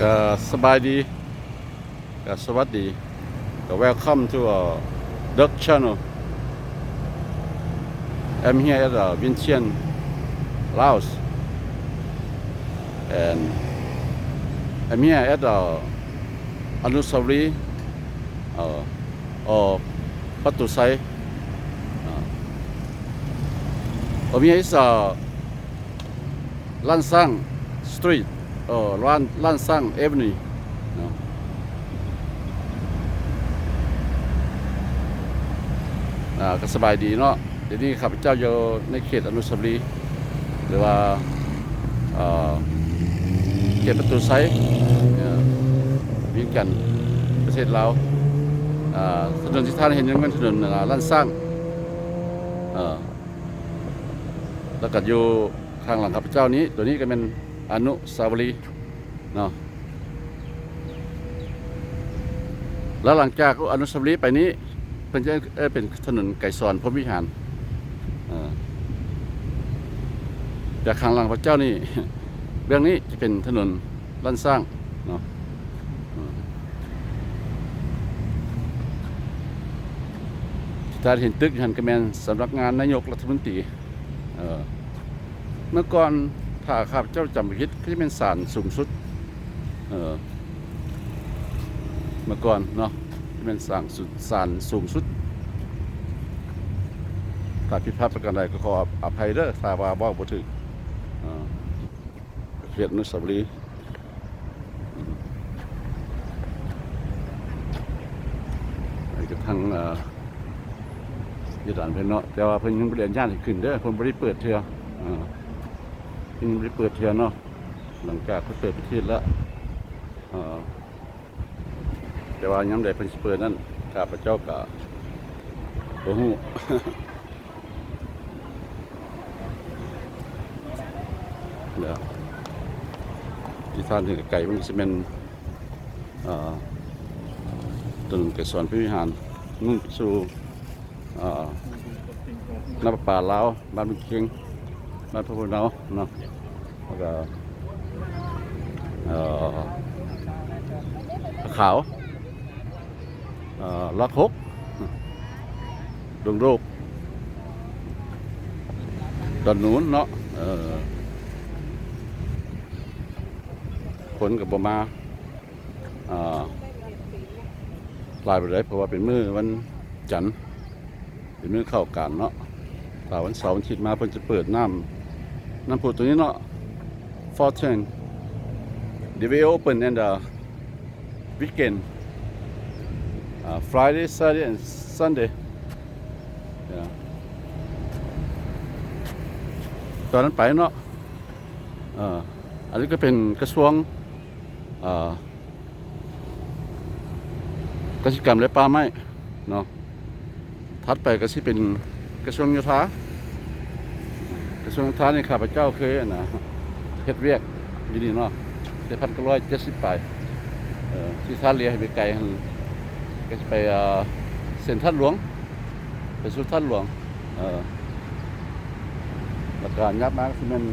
ก็สบายดีก็สวัสดีก็ welcome to our Duck channel I'm here at uh, Vientiane Laos and I'm here at uh, Anusawri uh, or Patusai uh, over here is uh, Lansang Street เออร้านร้านสร้างเอฟนี่เนะก็สบายดีเนาะเดี๋ยวนี้ข้าพเจ้าอยู่ในเขตอนุสาวรีย์หรือว่าเขตประตูไซเอ่อเวียงจันประเทศลาวอ่าถนนที่ท่านเห็นนั้นเป็นถนนอ่าร้านสร้างแล้วก็อยู่ข้างหลังข้าพเจ้านี้ ตัวนี้ก็เป็น อนุสาวรีย์เนาะแล้วหลังจากอนุสาวรีย์ไปนี้เป็นจะเป็นถนนไก่สอนพรหมวิหารเอ่อจากข้างหลังพระเจ้านี่เบื้องนี้จะเป็นถนนลั่นสร้างเนาะถ้าเห็นตึกหันกระแมนสำนักงานนายกรัฐมนตรีเมื่อก่อน ถ้าข้าพเจ้าจำไม่ผิดก็จะเป็นศาลสูงสุด เออเมื่อก่อนเนาะจะเป็นศาลสุดศาลสูงสุดถ้าผิดพลาดประการใดก็ขออภัยเด้อถ้าว่าบ่บ่ถึกเออเขตอนุสาวรีย์อืมไปกระทั่งเออยีดานเพิ่นเนาะแต่ว่าเพิ่นยังบ่เรียนญาติขึ้นเด้อเพิ่นบ่ได้เปิดเทื่อ เออยังไม่ได้เปิดเทียนเนาะหลังจากเขาเปิดประเทศแล้วแต่ว่ายังได้เป็นเปิดนั่นข้าพเจ้าก็บ่ฮู้เดี๋ยวที่ท่านถึงไก่มันจะเป็นเอ่อถนเกษรพิวิหารมุ่งสู่น้ำประปาลาวบ้านบุญเคียง บ้านพระพุทธเนาเนาะแล้วก็เออขาวเอ่อลักหกดงโรคดอนนูนเนาะเออฝนกับบมาอ่าลายไปเลยเพราะว่าเป็นมือวันจันทร์เป็นมือเข้าการเนาะถ้าวันเสาร์วันอาทิตย์มาเพิ่นจะเปิดน้ำ น้ำพุตัวนี้เนาะ14 they will open in the weekend uh, Friday Saturday and Sunday yeah. ตอนนั้นไปเนาะอันนี้ก็เป็นกระทรวงเอ่อกสิกรรมและป่าไม้เนาะถัดไปก็สิเป็นกระทรวงโยธา กระทรวงการนี่ข้าพเจ้าเคยนะเฮ็ดเวียกอยู่นี่เนาะได้พันเก้าร้อยเจ็ดสิบไปเอ่อที่ท่าเรือให้ไปไกลหั่นก็จะไปเอ่อเส้นท่านหลวง ไปสู่ท่านหลวงเอ่อแล้วก็ยับมาคือมัน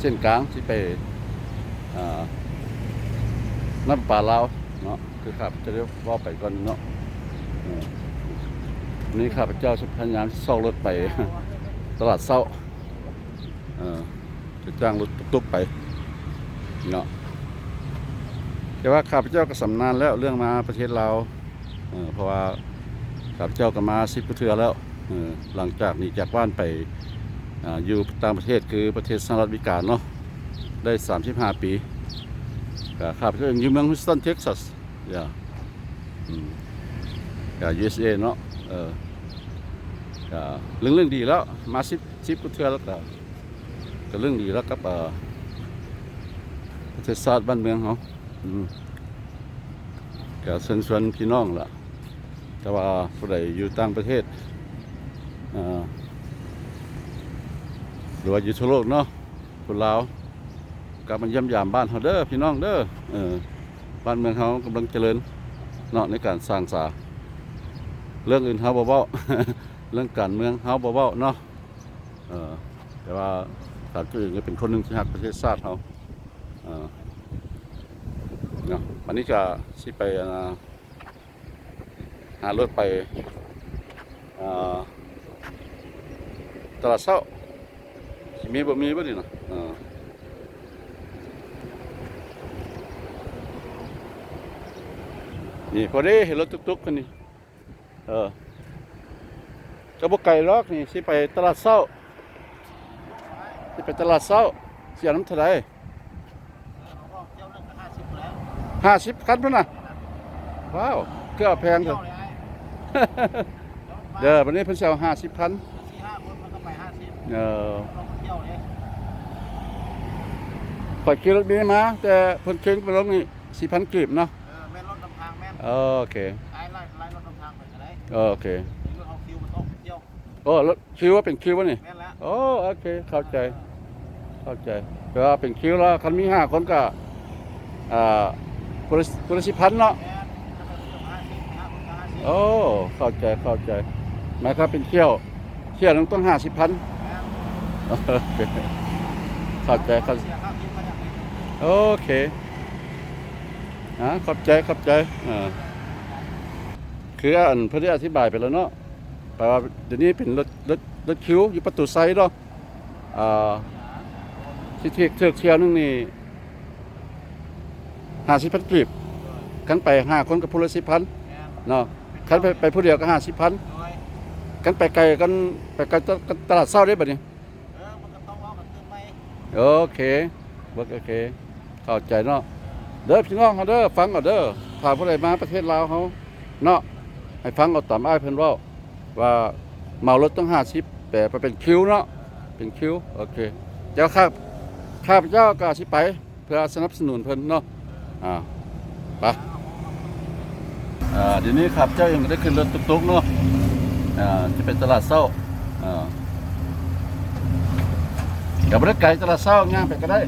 เส้นกลางที่ไปเอ่อน้ำป่าลาวเนาะคือข้าพเจะเรียกว่าไปก่อนเนาะอันนี้ข้าพเจ้าจะพยายามซ่องรถไปตลาดเศร้า จะจ้างรถตุ๊กๆไปเนาะแต่ว่าข้าพเจ้าก็สำนานแล้วเรื่องมาประเทศเอ่อเพราะว่าข้าพเจ้าก็มาสิบกว่าเทือแล้วหลังจากนี้จากบ้านไปออยู่ต่างประเทศคือประเทศสหรัฐอเมริกาเนาะได้ 35 ปีข้าพเจ้าอยู่เมืองฮิวสตันเท็กซัสอย่าอืมก็ USA เนาะเออเรื่องเรื่องดีแล้วมาสิบสิบกว่าเทือแล้วก็ ก็เรื่องดีแล้วกับเออประเทศชาติบ้านเมืองเขาอืมก็เชิญชวนพี่น้องล่ะแต่ว่าผู้ใดอยู่ต่างประเทศเออหรือว่าอยู่ทั่วโลกเนาะคนลาวกลับมาเยี่ยมยามบ้านเขาเด้อพี่น้องเด้อเออบ้านเมืองเขากำลังเจริญเนาะในการสร้างสาเรื่องอื่นเขาบ่เว้าเรื่องการเมืองเขาบ่เว้าเนาะเออแต่ว่า สารตัวเองเป็นคนหนึ่งที่หักประเทศชาติเขาเอ่อเนาะวันนี้จะสิไปอ่าหารถไปตลาดเช้ามีบ่มีบ่นี่เนะนี่พอดีเห็นรถตุกๆคันนี้เออก็บ่ไกลหรอกนี่สิไปตลาดเช้า สิไปตลาดเช้า เสียน้ำเท่าไหร่ก็เที่ยวเรื่องห้าสิบแล้วห้าสิบคันพุ่นน่ะ ว้าวเกือบแพงเถเที่ยอะวเลยไอ้เด้อวันนี้เพิ่นสิเอาห้าสิบคันสี่ห้าคนมันก็ไปห้าสิบเออเราก็เที่ยวเลยข่อยขี่รถนี้มา แต่เพิ่นเค็งไปลงนี่สี่พันกีบเนาะเออแม่นรถนำทางแม่นเออโอเคไอ้ไล่ไล่รถนำทางไปก็ได้เออโอเคนี่รถเอาคิวมันต้องเที่ยวโอ้รถคิวว่าเป็นคิววะนี่แม่นแล้ว โอ้โอเค เข้าใจ เข้าใจแปลว่าเป็นคิวแล้วคันมีห้าคนก็อ่าคนละคนละสิบพันเนาะแม่นถ้าเนาสิบห้าคนก็ห้าสิบโอ้เข้าใจเข้าใจหมายความเป็นเที่ยว เที่ยวหนึงต้องห้าสิบพันเข้าใจเข้าใจเคนโอเคอ่าขอบใจขอบใจอ่าคืออันเพื่อได้อธิบายไปแล้วเนาะแปลว่าเดี๋ยวนี้เป็นรถรถ รถคิวอยู่ประตูไซด์เนาะที่เที่ยวเทียวนึงนี่ห้าสิบพันกรีบกันไปห้าคนกับผู้ลสิบพันเนาะกันไปไปผู้เดียวก็ห้าสิบพันโดยกันไปไกลกันไปไกลตลาดเศร้าได้บ่เนี่ยเออมันก็ต้องว่ามันขึ้นไหมโอเคเบิกโอเค เข้าใจเนาะเด้อพี่น้องเขาเด้อฟังเอาเด้อพาผู้ใดมาประเทศลาวเขาเนาะให้ฟังเอาตามอ้ายเพิ่นว้าว่าเมารถต้อง50 แต่ไปเป็นคิ้วเนาะเป็นคิ้วโอเคเจ้าข้าข้าพเจ้าก็สิไป เพื่อสนับสนุนเพิ่นเนาะอ่าไปอ่าเดี๋ยวนี้ครับเจ้าเองได้ขึ้นรถตุ๊กๆเนาะอ่าจะเป็นตลาดเช้าอ่าอย่าไปได้ไกลตลาดเศร้าย่างไปก็ได้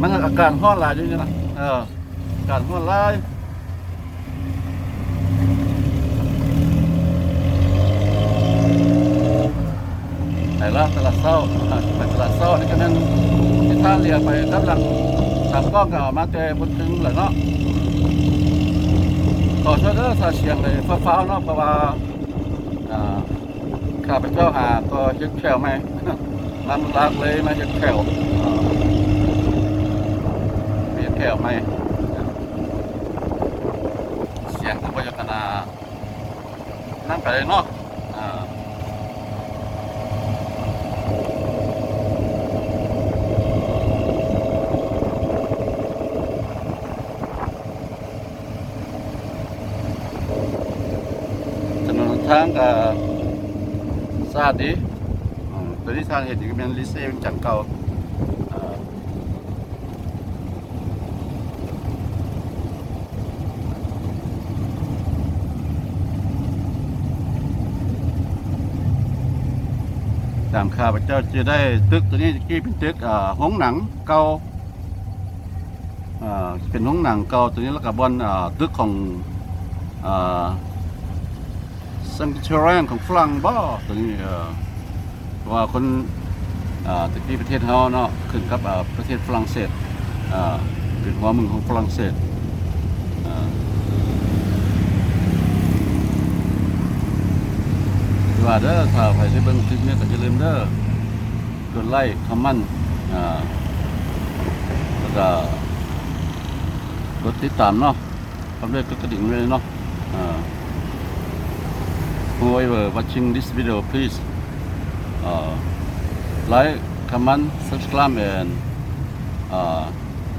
มันอาการห้อนหลายอยู่นี่นะเอออาการห้อนหลาย ไหนละตลาดเศร้าไปตลาดเศร้านี่ก็นั่นที่ท่าเรือไปด้านหลังสามก้องก็เอามาแต่บนถึงแหละเนาะขอโทษเด้อถ้าเสียงเลยฟ้าๆเนาะเพราะว่าอ่าข้าพเจ้าหาก็ยึดแขวไหมน้ำลากเลยมาจากแถวเปลี่ยนแถวไหมเสียงก็บ่อยากนานั่นไปเลยเนาะอ่าถ นนหนทางก็สะอาดดีอืมตัวที่ทางเห็นก็เป็นลิเซ่เป็นจังเก่าอ่าตามข้าพเจ้าจะได้ตึกตัวนี้ตะกี้เป็นตึกอ่าห้องหนังเก่าอ่าเป็นห้องหนังเก่าตัวนี้แล้วก็บอนอ่าตึกของอ่า ซันเชอร์ของฝรั่งบ่ตัวนี้เออว่าคนอ่าตะกี้ประเทศเฮาเนาะขึ้นกับประเทศฝรั่งเศสอ่าเป็นหัวเมืองของฝรั่งเศสอ่าคือว่าเด้อถ้าใครได้เบิ่งคลิปนี้ก็อย่าลืมเด้อกดไลค์คอมเมนต์อ่าแล้วก็กดติดตามเนาะทำด้วยกดกระดิ่งเลยเนาะอ่า whoever watching this video please uh, like, comment, subscribe, and uh,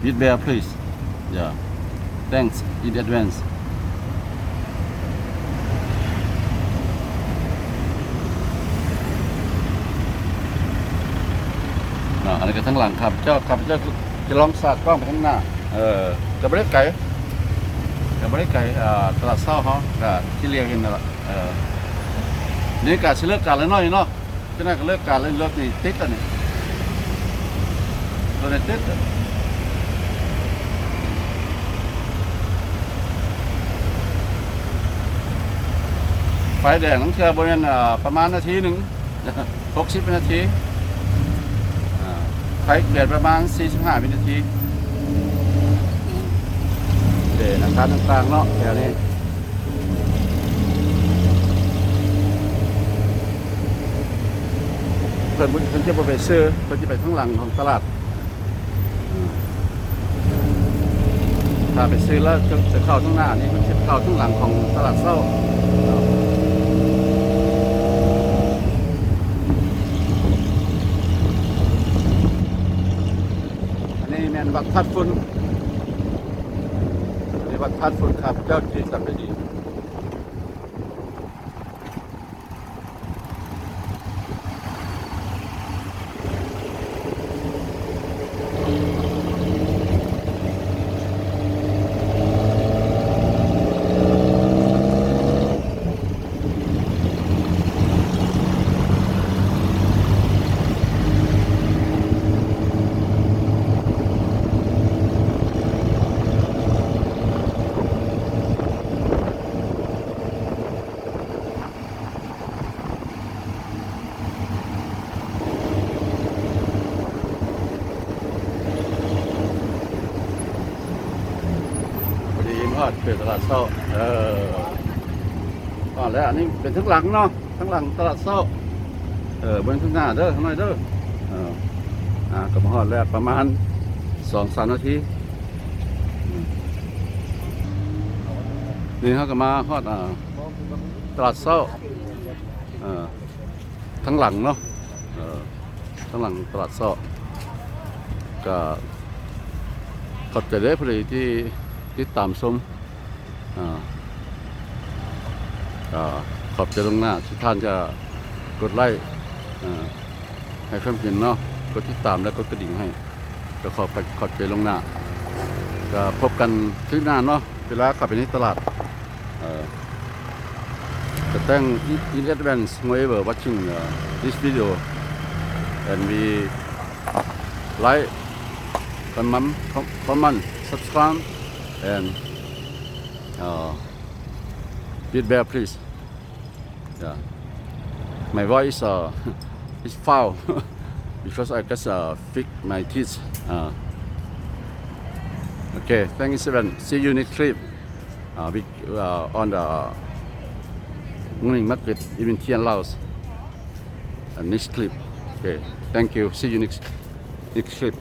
hit bell, please. Yeah. Thanks in advance. อ่าอันนี้ก็ทั้งหลังครับเจ้าครับเจ้าจะลองสาดกล้องไปข้างหน้า เออจะไม่ได้ไกลจะไม่ได้ไกลอ่ตลาดเศร้าเขาที่เรียกกันนั่นแหละเออ นี่การเลิกการแล้วน้อยเนาะก็น่าก็เลิกการเล่นรถนี่ติดอันนี้รถนี่ติดอะไฟแดงต้องเชื่อบริเวณประมาณนาทีหนึ่งหกสิบนาทีไฟเปลี่ยนประมาณสี่สิบห้าวินาทีเดอาคารต่างๆเนาะแถวนี้ เพิ่นเพิ่นจะบ่ไปซื้อเพิ่นจะไปข้างหลังของตลาดถ้าไปซื้อแล้วจะจะเข้าข้างหน้านี่มันจะเข้าข้างหลังของตลาดเศร้าอันนี้แม่นวัดทัดฝุ่นนี่วัดทัดฝุ่นครับเจ้าจีสัมปดี พ อดเป็นตลาดเศร้าเอออ๋อแล้วอันนี้เป็นทั้งหลังเนาะทั้งหลังตลาดเศร้าเออเบิ้งข้างหน้าเด้อข้างในเด้อเอออ่ากับฮอดแล้วประมาณสองสามนาทีนี่เขาก็มาฮอดอ่าตลาดเศร้าเออทั้งหลังเนาะเออทั้งหลังตลาดเศร้าก็ขอบใจเด้อพอดีที่ติดตามชมอ่า ก็ขอบใจลวงหน้าที่ท่านจะกดไลค์ให้เพิ่มเห็นเนาะกดติดตามและกดกระดิ่งให้ ก็ขอบขอบใจลงหน้าก็พบกันที่หน้าเนาะเวลากลับไปในตลาดเอ่อ So thank in advance whoever watching uh, this video and we like comment comment subscribe and uh, feedback please yeah my voice uh, is foul because I just uh, fix my teeth uh, okay thank you Seven see you next trip uh, we, uh, on the morning market in Tian Laos. And next clip. Okay. Thank you. See you next next clip.